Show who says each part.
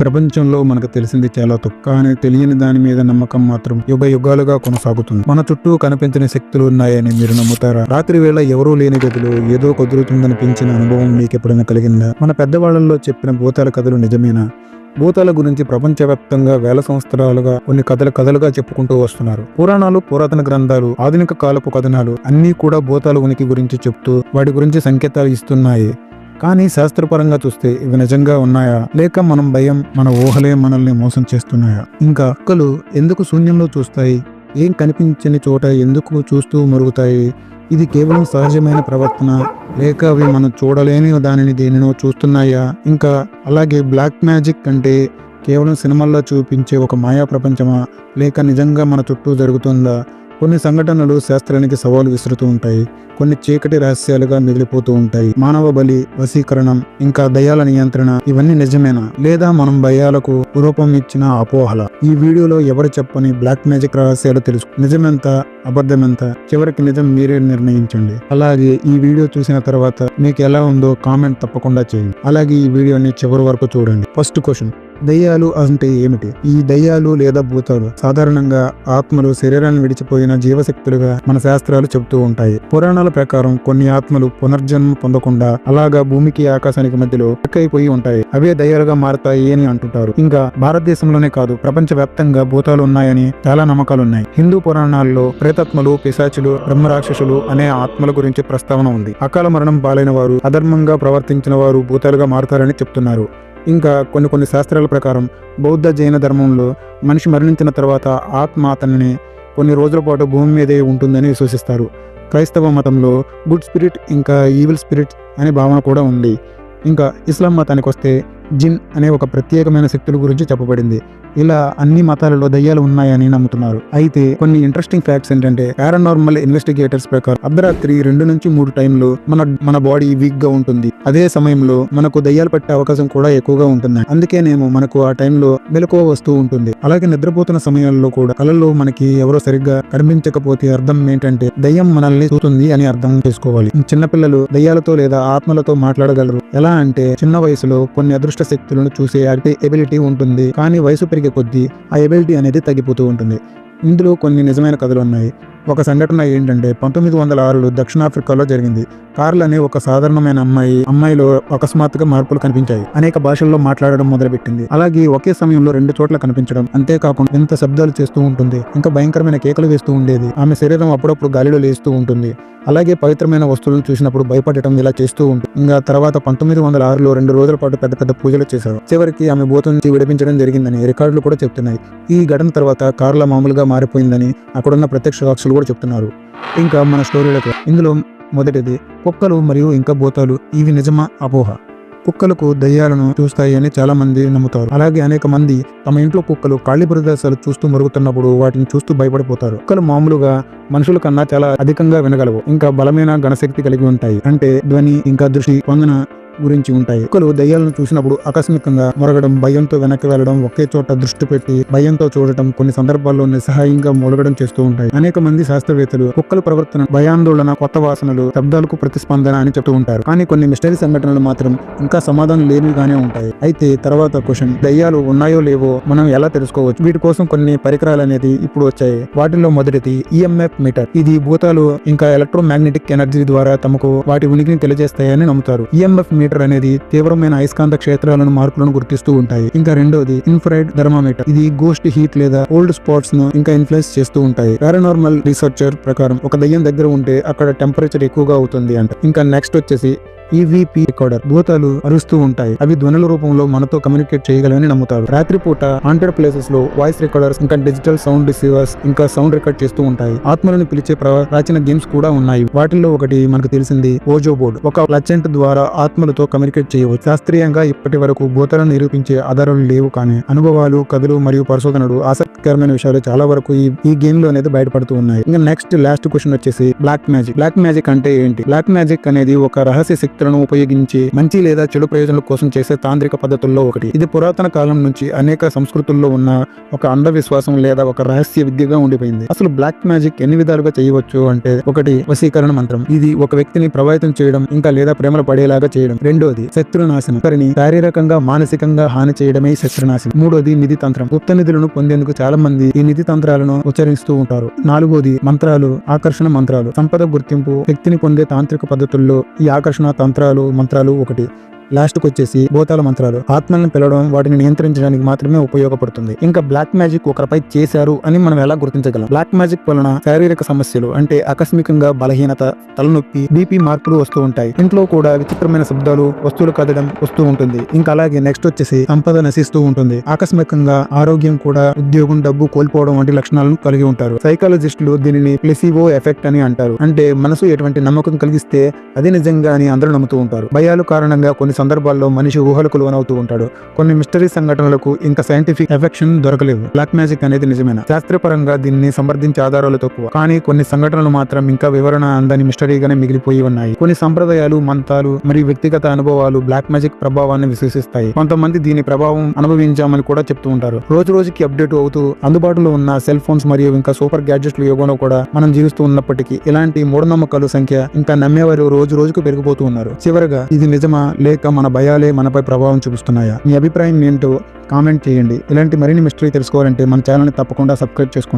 Speaker 1: ప్రపంచంలో మనకు తెలిసింది చాలా తక్కువ కానీ తెలియని దాని మీద నమ్మకం మాత్రం యుగ యుగాలుగా కొనసాగుతుంది. మన చుట్టూ కనిపించిన శక్తులు ఉన్నాయని మీరు నమ్ముతారా? రాత్రి వేళ ఎవరూ లేని గదిలో ఏదో కుదురుతుందనిపించిన అనుభవం మీకు ఎప్పుడైనా కలిగిందా? మన పెద్దవాళ్ళల్లో చెప్పిన భూతాల కథలు నిజమేనా? భూతాల గురించి ప్రపంచవ్యాప్తంగా వేల సంవత్సరాలుగా కొన్ని కథలు కథలుగా చెప్పుకుంటూ వస్తున్నారు. పురాణాలు పురాతన గ్రంథాలు ఆధునిక కాలపు కథనాలు అన్నీ కూడా భూతాల ఉనికి గురించి చెప్తూ వాటి గురించి సంకేతాలు ఇస్తున్నాయి. కానీ శాస్త్రపరంగా చూస్తే ఇవి నిజంగా ఉన్నాయా? లేక మనం భయం మన ఊహలే మనల్ని మోసం చేస్తున్నాయా? ఇంకా అక్కలు ఎందుకు శూన్యంలో చూస్తాయి? ఏం కనిపించని చోట ఎందుకు చూస్తూ మరుగుతాయి? ఇది కేవలం సహజమైన ప్రవర్తన లేక అవి మనం చూడలేని దానిని దేనినో చూస్తున్నాయా? ఇంకా అలాగే బ్లాక్ మ్యాజిక్ అంటే కేవలం సినిమాల్లో చూపించే ఒక మాయా ప్రపంచమా? లేక నిజంగా మన చుట్టూ జరుగుతుందా? కొన్ని సంఘటనలు శాస్త్రానికి సవాలు విసురుతూ ఉంటాయి. కొన్ని చీకటి రహస్యాలుగా మిగిలిపోతూ ఉంటాయి. మానవ బలి వశీకరణం ఇంకా దయాల నియంత్రణ ఇవన్నీ నిజమేనా? లేదా మనం భయాలకు రూపం ఇచ్చిన అపోహల? ఈ వీడియోలో ఎవరు చెప్పని బ్లాక్ మ్యాజిక్ రహస్యాలు తెలుసు. నిజమెంత అబద్ధమెంత? చివరికి నిజం మీరే నిర్ణయించండి. అలాగే ఈ వీడియో చూసిన తర్వాత మీకు ఎలా ఉందో కామెంట్ తప్పకుండా చేయండి. అలాగే ఈ వీడియోని చివరి వరకు చూడండి. First question. దయ్యాలు అంటే ఏమిటి? ఈ దయ్యాలు లేదా భూతాలు సాధారణంగా ఆత్మలు శరీరాన్ని విడిచిపోయిన జీవశక్తులుగా మన శాస్త్రాలు చెబుతూ ఉంటాయి. పురాణాల ప్రకారం కొన్ని ఆత్మలు పునర్జన్మ పొందకుండా అలాగా భూమికి ఆకాశానికి మధ్యలో ఎక్కైపోయి ఉంటాయి. అవే దయ్యాలుగా మారతాయి అని అంటుంటారు. ఇంకా భారతదేశంలోనే కాదు ప్రపంచ వ్యాప్తంగా భూతాలు ఉన్నాయని చాలా నమ్మకాలు ఉన్నాయి హిందూ పురాణాల్లో ప్రేతాత్మలు పిశాచులు బ్రహ్మరాక్షసులు అనే ఆత్మల గురించి ప్రస్తావన ఉంది. అకాల మరణం పాలైన వారు అధర్మంగా ప్రవర్తించిన వారు భూతాలుగా మారతారని చెప్తున్నారు. ఇంకా కొన్ని కొన్ని శాస్త్రాల ప్రకారం బౌద్ధ జైన ధర్మంలో మనిషి మరణించిన తర్వాత ఆత్మ అతనిని కొన్ని రోజుల పాటు భూమి మీదే ఉంటుందని విశ్వసిస్తారు. క్రైస్తవ మతంలో గుడ్ స్పిరిట్ ఇంకా ఈవిల్ స్పిరిట్ అనే భావన కూడా ఉంది. ఇంకా ఇస్లాం మతానికి వస్తే జిన్ అనే ఒక ప్రత్యేకమైన శక్తుల గురించి చెప్పబడింది. ఇలా అన్ని మతాలలో దయ్యాలు ఉన్నాయని నమ్ముతున్నారు. అయితే కొన్ని ఇంట్రెస్టింగ్ ఫ్యాక్ట్స్ ఏంటంటే పారానార్మల్ ఇన్వెస్టిగేటర్స్ ప్రకారం అర్ధరాత్రి రెండు నుంచి మూడు టైంలో మన మన బాడీ వీక్గా ఉంటుంది. అదే సమయంలో మనకు దయ్యాలు పట్టే అవకాశం కూడా ఎక్కువగా ఉంటుంది. అందుకేనేమో మనకు ఆ టైంలో మెలకువ వస్తూ ఉంటుంది. అలాగే నిద్రపోతున్న సమయాల్లో కూడా కళల్లో మనకి ఎవరో సరిగ్గా కనిపించకపోతే అర్థం ఏంటంటే దయ్యం మనల్ని చూస్తుంది అని అర్థం చేసుకోవాలి. చిన్నపిల్లలు దయ్యాలతో లేదా ఆత్మలతో మాట్లాడగలరు. ఎలా అంటే చిన్న వయసులో కొన్ని అదృష్ట శక్తులను చూసే ఎబిలిటీ ఉంటుంది. కానీ వయసు పెరిగి కొద్దీ ఆ ఎబిలిటీ అనేది తగ్గిపోతూ ఉంటుంది. ఇందులో కొన్ని నిజమైన కథలు ఉన్నాయి. ఒక సంఘటన ఏంటంటే పంతొమ్మిది వందల ఆరులో దక్షిణాఫ్రికాలో జరిగింది. కార్ల్ అనే ఒక సాధారణమైన అమ్మాయి అమ్మాయిలో అకస్మాత్తుగా మార్పులు కనిపించాయి. అనేక భాషల్లో మాట్లాడడం మొదలుపెట్టింది. అలాగే ఒకే సమయంలో రెండు చోట్ల కనిపించడం అంతేకాకుండా ఎంత శబ్దాలు చేస్తూ ఉంటుంది ఇంకా భయంకరమైన కేకలు వేస్తూ ఉండేది. ఆమె శరీరం అప్పుడప్పుడు గాలిలో లేస్తూ ఉంటుంది. అలాగే పవిత్రమైన వస్తువులను చూసినప్పుడు భయపడటం ఇలా చేస్తూ ఉంటుంది ఇంకా తర్వాత పంతొమ్మిది వందల ఆరులో రెండు రోజుల పాటు పెద్ద పెద్ద పూజలు చేశారు. చివరికి ఆమె బోత నుంచి విడిపించడం జరిగిందని రికార్డులు కూడా చెప్తున్నాయి. ఈ ఘటన తర్వాత కార్ల మామూలుగా మారిపోయిందని అక్కడున్న ప్రత్యక్ష సాక్షులు కూడా చెప్తున్నారు. ఇంకా మన స్టోరీలకు ఇందులో మొదటిది కుక్కలు మరియు ఇంకా భూతాలు. ఇవి నిజమా? అపోహ. కుక్కలకు దయ్యాలను చూస్తాయి అని చాలా మంది నమ్ముతారు. అలాగే అనేక మంది తమ ఇంట్లో కుక్కలు ఖాళీ ప్రదేశాలు చూస్తూ మరుగుతున్నప్పుడు వాటిని చూస్తూ భయపడిపోతారు. కుక్కలు మామూలుగా మనుషుల కన్నా చాలా అధికంగా వినగలవు. ఇంకా బలమైన గణశక్తి కలిగి ఉంటాయి. అంటే ధ్వని ఇంకా దృష్టి పొందన గురించి ఉంటాయి. ఒకరు దయ్యాలను చూసినప్పుడు ఆకస్మికంగా మొరగడం భయంతో వెనక్కి వెళ్ళడం ఒకే చోట దృష్టి పెట్టి భయంతో చూడటం కొన్ని సందర్భాల్లో నిస్సహాయంగా మూలగడం చేస్తూ ఉంటాయి. అనేక మంది శాస్త్రవేత్తలు కుక్కల ప్రవర్తన భయాందోళన కొత్త వాసనలు శబ్దాలకు ప్రతిస్పందన అని చెప్తూ ఉంటారు. కానీ కొన్ని మిస్టరీ సంఘటనలు మాత్రం ఇంకా సమాధానం లేనివిగానే ఉంటాయి. అయితే తర్వాత క్వశ్చన్ దయ్యాలు ఉన్నాయో లేవో మనం ఎలా తెలుసుకోవచ్చు? వీటి కోసం కొన్ని పరికరాలు అనేది ఇప్పుడు వచ్చాయి. వాటిలో మొదటిది ఈఎంఎఫ్ మీటర్. ఇది భూతాలు ఇంకా ఎలక్ట్రోమాగ్నెటిక్ ఎనర్జీ ద్వారా తమకు వాటి ఉనికిని తెలియజేస్తాయని నమ్ముతారు. ఈఎంఎఫ్ మీటర్ అనేది తీవ్రమైన అయస్కాంత క్షేత్రాలను మార్పులను గుర్తిస్తూ ఉంటాయి. ఇంకా రెండోది ఇన్ఫ్రైడ్ థర్మామీటర్ ఇది గోస్ట్ హీట్ లేదా ఓల్డ్ స్పాట్స్ను ఇంకా ఇన్ఫ్లుయెన్స్ చేస్తూ ఉంటాయి. పారానార్మల్ రీసెర్చర్ ప్రకారం ఒక దయ్యం దగ్గర ఉంటే అక్కడ టెంపరేచర్ ఎక్కువగా అవుతుంది అంట. ఇంకా నెక్స్ట్ వచ్చేసి ఈవీపీ రికార్డర్ భూతాలు అరుస్తూ ఉంటాయి. అవి ధ్వనుల రూపంలో మనతో కమ్యూనికేట్ చేయగలని నమ్ముతారు. రాత్రిపూట హాంటెడ్ ప్లేసెస్లో వాయిస్ రికార్డర్స్ ఇంకా డిజిటల్ సౌండ్ రిసీవర్స్ ఇంకా సౌండ్ రికార్డ్ చేస్తూ ఉంటాయి. ఆత్మలను పిలిచే ప్రాచీన గేమ్స్ కూడా ఉన్నాయి. వాటిల్లో ఒకటి మనకు తెలిసింది ఓజో బోర్డ్ ఒక లచెంట్ ద్వారా ఆత్మలతో కమ్యూనికేట్ చేయవచ్చు. శాస్త్రీయంగా ఇప్పటి వరకు భూతాలను నిరూపించే ఆధారాలు లేవు కానీ అనుభవాలు కథలు మరియు పరిశోధనలు ఆసక్తికరమైన విషయాలు చాలా వరకు ఈ ఈ గేమ్లో అనేది బయటపడుతూ ఉన్నాయి. ఇంకా నెక్స్ట్ లాస్ట్ క్వశ్చన్ వచ్చేసి బ్లాక్ మ్యాజిక్ బ్లాక్ మ్యాజిక్ అంటే ఏంటి? బ్లాక్ మ్యాజిక్ అనేది ఒక రహస్య శక్తి పద్ధతులను ఉపయోగించి మంచి లేదా చెడు ప్రయోజనాల కోసం చేసే తాంత్రిక పద్ధతుల్లో ఒకటి. ఇది పురాతన కాలం నుంచి అనేక సంస్కృతుల్లో ఉన్న ఒక అంధవిశ్వాసం లేదా ఒక రహస్య విద్యగా ఉండిపోయింది. అసలు బ్లాక్ మ్యాజిక్ ఎన్ని విధాలుగా చేయవచ్చు అంటే ఒకటి వశీకరణ మంత్రం. ఇది ఒక వ్యక్తిని ప్రభావితం చేయడం ఇంకా లేదా ప్రేమలు పడేలాగా చేయడం. రెండోది శత్రునాశనం. ఒకరిని శారీరకంగా మానసికంగా హాని చేయడమే శత్రునాశనం. మూడోది నిధి తంత్రం. గుప్త నిధులను పొందేందుకు చాలా మంది ఈ నిధి తంత్రాలను ఉచ్చరిస్తూ ఉంటారు. నాలుగోది మంత్రాలు ఆకర్షణ మంత్రాలు. సంపద గుర్తింపు వ్యక్తిని పొందే తాంత్రిక పద్ధతుల్లో ఈ ఆకర్షణ తంత్రం మంత్రాలు మంత్రాలు ఒకటి. లాస్ట్కు వచ్చేసి భూతాల మంత్రాలు ఆత్మలను పిలవడం వాటిని నియంత్రించడానికి మాత్రమే ఉపయోగపడుతుంది. ఇంకా బ్లాక్ మ్యాజిక్ ఒకరిపై చేశారు అని మనం ఎలా గుర్తించగలం? బ్లాక్ మ్యాజిక్ వలన శారీరక సమస్యలు అంటే ఆకస్మికంగా బలహీనత తలనొప్పి బీపీ మార్పులు వస్తూ ఉంటాయి. ఇంట్లో కూడా విచిత్రమైన శబ్దాలు వస్తువులు కదడం వస్తూ ఉంటుంది. ఇంకా అలాగే నెక్స్ట్ వచ్చేసి సంపద నశిస్తూ ఉంటుంది. ఆకస్మికంగా ఆరోగ్యం కూడా ఉద్యోగం డబ్బు కోల్పోవడం వంటి లక్షణాలను కలిగి ఉంటారు. సైకాలజిస్టులు దీనిని ప్లెసివో ఎఫెక్ట్ అని అంటారు. అంటే మనసు ఎటువంటి నమ్మకం కలిగిస్తే అది నిజంగా అని అందరూ నమ్ముతూ ఉంటారు. భయాలు కారణంగా కొన్ని సందర్భాల్లో మనిషి ఊహలకు లోనవుతూ ఉంటాడు. కొన్ని మిస్టరీ సంఘటనలకు ఇంకా సైంటిఫిక్ ఎఫెక్షన్ దొరకలేదు. బ్లాక్ మ్యాజిక్ అనేది నిజమైన? శాస్త్రపరంగా దీన్ని సమర్థించే ఆధారాలు తక్కువ కానీ కొన్ని సంఘటనలు మాత్రం ఇంకా వివరణ అందని మిస్టరీగానే మిగిలిపోయి ఉన్నాయి. కొన్ని సంప్రదాయాలు మంతాలు మరియు వ్యక్తిగత అనుభవాలు బ్లాక్ మ్యాజిక్ ప్రభావాన్ని విశ్వసిస్తాయి కొంతమంది దీని ప్రభావం అనుభవించామని కూడా చెప్తూ ఉంటారు. రోజు రోజుకి అప్డేట్ అవుతూ అందుబాటులో ఉన్న సెల్ ఫోన్స్ మరియు ఇంకా సూపర్ గ్యాడ్జెట్ల యుగంలో కూడా మనం జీవిస్తూ ఉన్నప్పటికీ ఇలాంటి మూఢనమ్మకాలు సంఖ్య ఇంకా నమ్మేవారు రోజు రోజుకు పెరిగిపోతూ ఉన్నారు. చివరగా ఇది నిజమా? లేక లేక మన భయాలే మనపై ప్రభావం చూపిస్తున్నాయా? మీ అభిప్రాయం ఏంటో కామెంట్ చేయండి. ఇలాంటి మరిన్ని మిస్టరీ తెలుసుకోవాలంటే మన ఛానల్ని తప్పకుండా సబ్స్క్రైబ్ చేసుకోండి.